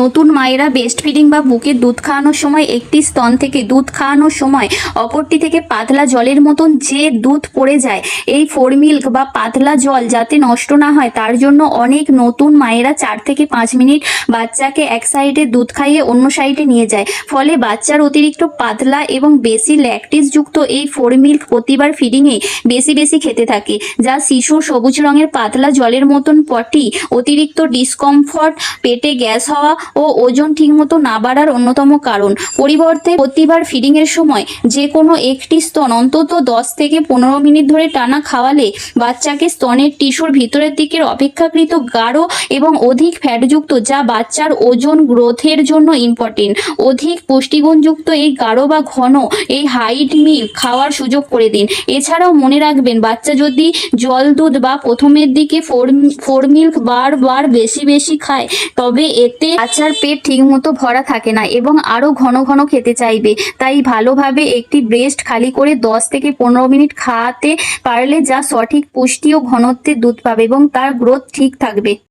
নতুন মায়েরা best feeding বা বুকের দুধ খাওয়ানোর সময় একটি স্তন থেকে দুধ খাওয়ানোর সময় অপরটি থেকে পাতলা জলের মতন যে দুধ পড়ে যায়, এই ফোর মিল্ক বা পাতলা জল যাতে নষ্ট না হয়, তার জন্য অনেক নতুন মায়েরা চার থেকে পাঁচ মিনিট বাচ্চাকে এক সাইডে দুধ খাইয়ে অন্য সাইডে নিয়ে যায়। ফলে বাচ্চার অতিরিক্ত পাতলা এবং বেশি ল্যাকটিস যুক্ত এই ফোর মিল্ক প্রতিবার ফিডিংয়ে বেশি বেশি খেতে থাকে, যা শিশু সবুজ রঙের পাতলা জলের মতন পটি অতিরিক্ত ডিসকমফর্ট পেটে গ্যাস হওয়া ও ওজন ঠিকমতো না বাড়ার অন্যতম কারণ। পরিবর্তে প্রতিবার ফিডিং এর সময় যে কোনো একটি স্তন অন্তত দশ থেকে পনেরো মিনিট ধরে টানা খাওয়ালে বাচ্চাকে স্তনের টিস্যুর ভিতরের দিকের অপেক্ষাকৃত গাঢ় এবং অধিক ফ্যাটযুক্ত, যা বাচ্চার ওজন গ্রোথের জন্য ইম্পর্টেন্ট অধিক পুষ্টিগুণযুক্ত এই গাঢ় বা ঘন এই হাইট মিল খাওয়ার সুযোগ করে দিন। এছাড়াও মনে রাখবেন, বাচ্চা যদি জল দুধ বা প্রথমের দিকে ফোর ফোর মিল্ক বারবার বেশি বেশি খায়, তবে এতে বাচ্চার পেট ঠিকমতো ভরা থাকে না এবং আরও ঘন ঘন খেতে চাইবে। তাই ভালোভাবে একটি ব্রেস্ট খালি করে দশ থেকে পনেরো মিনিট খাওয়াতে পারলে যা সঠিক পুষ্টি ও ঘনত্বের দুধ পাবে এবং তার গ্রোথ ঠিক থাকবে।